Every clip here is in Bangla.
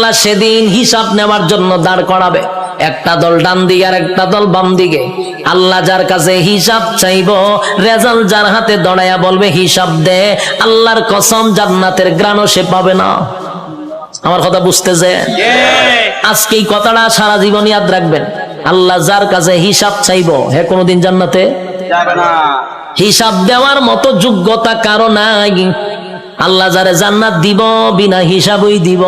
আল্লাহ সেদিন হিসাব নেওয়ার জন্য দাঁড় করাবে। একটা দল ডান দিকে আর একটা দল বাম দিকে। আল্লাহ যার কাছে হিসাব চাইব রেজাল্ট যার হাতে দড়াইয়া বলবে হিসাব দে আল্লাহর কসম জান্নাতের গ্রাণও সে পাবে না। আমার কথা বুঝতেছে? আজকে এই কথাটা সারা জীবন ইয়াদ রাখবেন। আল্লাহ যার কাছে হিসাব চাইব হে কোনোদিন জান্নাতে? হিসাব দেওয়ার মতো যোগ্যতা কারও নাই। আল্লাহ যারে জান্নাত দিব বিনা হিসাবই দিব।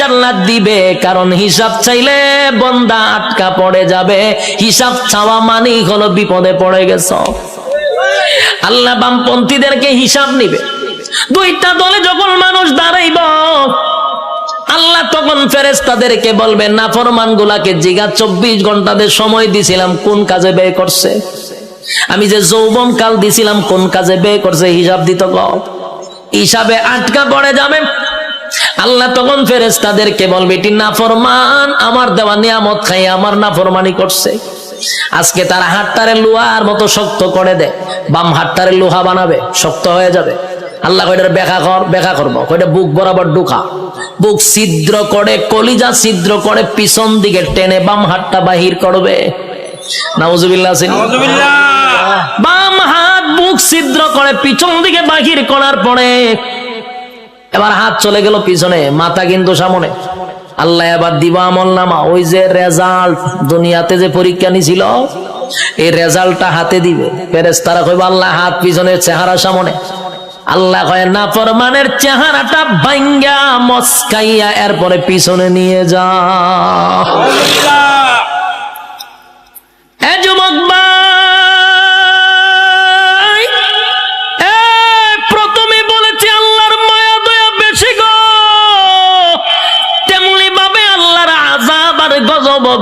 জান্নাত দিবে কারণ হিসাব চাইলে বন্দা আটকা পড়ে যাবে। হিসাব চাওয়া হলো বিপদে পড়ে গেছ। আল্লাহ বামপন্থীদেরকে হিসাব নিবে। দুইটা দলে যখন মানুষ দাঁড়াইব, আল্লাহ তখন ফেরেস্তাদেরকে বলবেন না ফরমান গুলাকে জিগা চব্বিশ ঘন্টাদের সময় দিছিলাম, কোন কাজে ব্যয় করছে? আমি যে যৌবন কাল দিছিলাম, কোন কাজে ব্যয় করছে হিসাব দিত হিসাবে আটকা পড়ে যাবে। আল্লাহ তখন ফেরেস ফেরেস্তাদেরকে বলবে, এটি নাফরমান, আমার দেওয়া নিয়ামত খাই, আমার নাফরমানি করছে। আজকে তার হাতটারে লোহার মতো শক্ত করে দে, বাম হাতটারে লোহা বানাবে, শক্ত হয়ে যাবে। আল্লাহ কয়টার ব্যাখ্যা কর, ব্যাখ্যা করব। কয়টা বুক বরাবর ঢুকা। বুক ছিদ্র করে, কলিজা ছিদ্র করে পিছন দিকে টেনে বাম হাতটা বাহির করবে। নাউজুবিল্লাহ বাম হাত বুক ছিদ্র করে পিছন দিকে বাহির করার পরে এবার হাত চলে গেল পিছনে মাথা কিন্তু সামনে। আল্লাহ এবার দিবা আমল নামা। ওই যে রেজাল্ট দুনিয়াতে যে পরীক্ষা নিছিল এই রেজাল্টটা হাতে দিবে। তারা কইব আল্লাহ হাত পিছনে চেহারা সামনে। আল্লাহ কয় না ফরমানের চেহারাটা ভাঙ্গা মস্কাইয়া এরপরে পিছনে নিয়ে যা।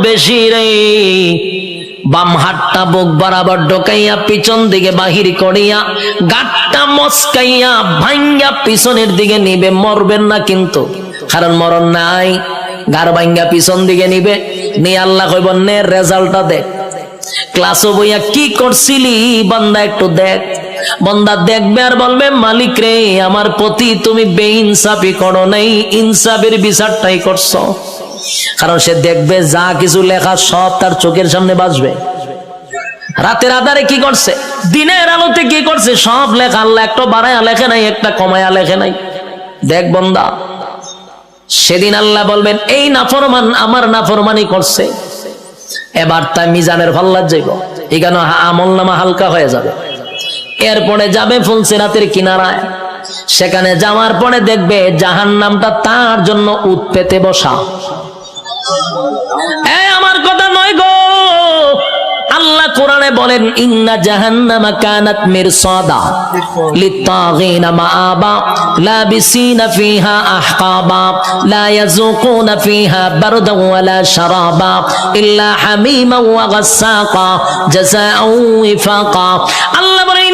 বেশি রে। বাম হাতটা বুক বরাবর ঢোকাইয়া, পিছন দিকে বাহির করিয়া, গাটটা মস্কাইয়া, ভাঙ্গা পিছনের দিকে নিবে। মরবেন না কিন্তু, কারণ মরণ নাই। গার ভাঙ্গা পিছন দিকে নিবে। নিয়ে আল্লাহ কইব, নে, রেজাল্টটা দেখ ক্লাসও বইয়া কি করছিলি? বন্দা একটু দেখ। বন্দা দেখবে আর বলবে, মালিক রে, আমার প্রতি তুমি বেইনসাফি করো নাই, ইনসাফের বিচারটাই করছ। কারণ সে দেখবে যা কিছু লেখা সব তার চোখের সামনে বাজবে। রাতের আধারে কি করছে? দিনের আলোতে কি করছে? সব লেখা আল্লাহ একটা বাড়ায়া লেখে নাই, একটা কমায়া লেখে নাই। দেখ বন্দা, সেদিন আল্লাহ বলবেন, এই নাফরমান, আমার নাফরমানি করছে। এবার তাই মিজানের ভাল্লার যাইব এখানে আমল নামা হালকা হয়ে যাবে। এরপরে যাবে ফুলসিরাতের কিনারায়। সেখানে যাওয়ার পরে দেখবে জাহান নামটা তার জন্য উৎপেতে বসা। আল্লাহ কোরআনে বলেন, ইন্না জাহান্নামা কানাত মিরসাদা লিত্তাগিনা মাআবা, লাবিসিনা ফিহা আহকাবা, লা ইয়াযুকুনা ফিহা বারদান ওয়ালা শারাবা, ইল্লা হামিমা ওয়া গাসসাকা জাযাআও ওয়াফাকা। আল্লাহ বলেন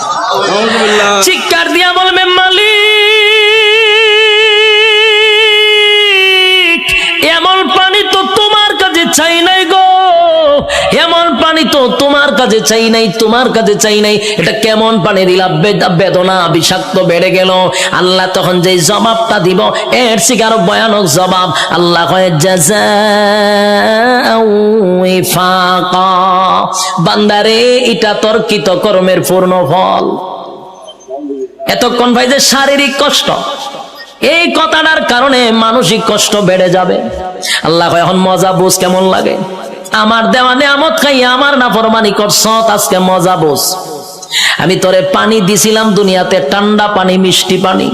চিৎকার দিয়া বলবে, মালিক, এমন পানি তো তোমার কাছে চাই নাই গো। এমন পানি তো তোমার কাছে চাই নাই, তোমার কাছে চাই নাই। এটা কেমন পানি দিলা বেদ- বেদনা, বিষাক্ত বেড়ে গেল। আল্লাহ তখন যে জবাবটা দিব, এর শিকার ভয়ানক জবাব। আল্লাহ কয়ে ওয়াফাকা। বান্দারে, এটা তোর কৃত কর্মের পূর্ণ ফল। এতক্ষণ ভাই যে শারীরিক কষ্ট, এই কথাটার কারণে মানসিক কষ্ট বেড়ে যাবে। আল্লাহ এখন মজা বুঝ কেমন লাগে? আমার দেওয়া নেয়ামত খাইয়া আমার না ফরমানি করছ, আজকে মজা বুঝ। আমি তোরে পানি দিছিলাম দুনিয়াতে, ঠান্ডা পানি, মিষ্টি পানি।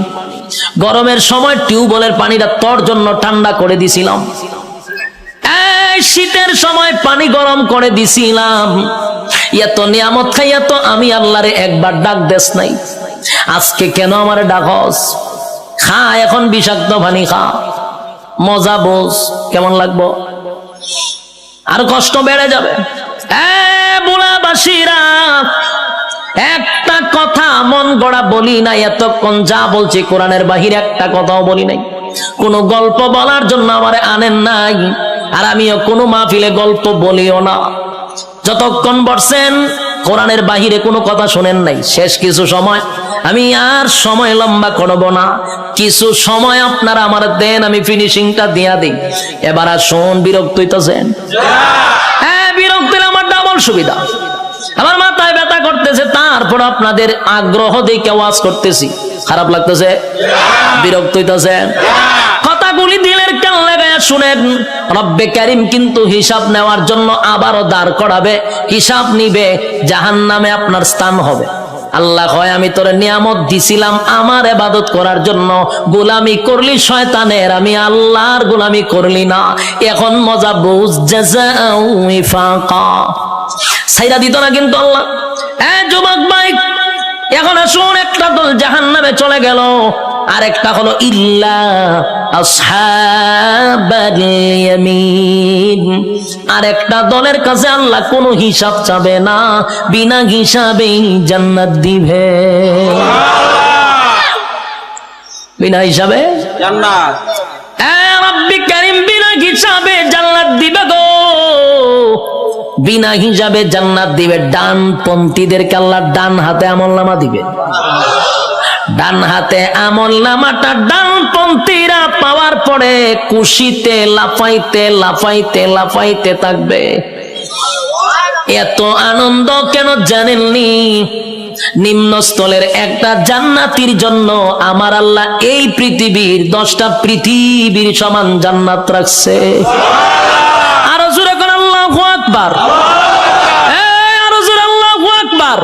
গরমের সময় টিউবওয়েলের পানিটা তোর জন্য ঠান্ডা করে দিছিলাম। এই শীতের সময় পানি গরম করে দিছিলাম। এত নিয়ামত খাইয়া তো আমি আল্লাহরে একবার ডাক দেস নাই। আজকে কেন আমার ডাকস? খা, এখন বিষাক্ত পানি খা। মজা বোঝ কেমন লাগবো? আর কষ্ট বেড়ে যাবে। একটা কথা মন গড়া বলি নাই, এতক্ষণ যা বলছি কোরআনের বাহিরে একটা কথাও বলি নাই। কোন গল্প বলার জন্য আমার আনেন নাই। আর আমিও কোনো মাহফিলে গল্প বলিও না। যতক্ষণ বসছেন, কোরআনের বাহিরে কোনো কথা শোনেন নাই। শেষ কিছু সময়। আমি আর সময় লম্বা করব না। কিছু সময় আপনারা আমার দেন, আমি ফিনিশিংটা দিয়া দিই। এবার আর শোন বিরক্ত হইতেছেন? হ্যাঁ বিরক্ত আমার ডাবল সুবিধা। আমার মাথায় ব্যথা করতেছে, তারপর আপনাদের আগ্রহ দেখে ওয়াজ করতেছি। খারাপ লাগতেছে? বিরক্ত হইতেছে কথাগুলি দিলের কান লাগায় শুনেন, রব্বে কারিম কিন্তু হিসাব নেওয়ার জন্য আবারও দাঁড় করাবে, হিসাব নিবে জাহান নামে আপনার স্থান হবে। আল্লাহ হয়, আমি তোর নিয়ামত দিছিলাম আমার এবাদত করার জন্য। গোলামি করলি শয়তানের, আমি আল্লাহর গোলামি করলি না। এখন মজা বুঝ দিত না কিন্তু আল্লাহ। এখন আসুন, একটা দল জাহান নামে চলে গেল। আর একটা হলো ইল্লা আর একটা দলের কাছে আল্লাহ কোনো হিসাব চাবে না বিনা হিসাবেই জান্নাত দিবে। বিনা হিসাবে? জান্নাত। বিনা হিসাবে জান্নাত দিবে গো। বিনা হিসাবে জান্নাত দিবে ডান পন্থীদেরকে আল্লাহ ডান হাতে আমল নামা দিবে। ডান হাতে আমল নামাটা ডান পন্থীরা পাওয়ার পরে কুশিতে লাফাইতে লাফাইতে লাফাইতে থাকবে। এত আনন্দ কেন জানেননি? নিম্নস্থলের একটা জান্নাতির জন্য আমার আল্লাহ এই পৃথিবীর দশটা পৃথিবীর সমান জান্নাত রাখছে। আরও জোরে করে আল্লাহ আকবার। আরও জোরে আল্লাহ আকবার।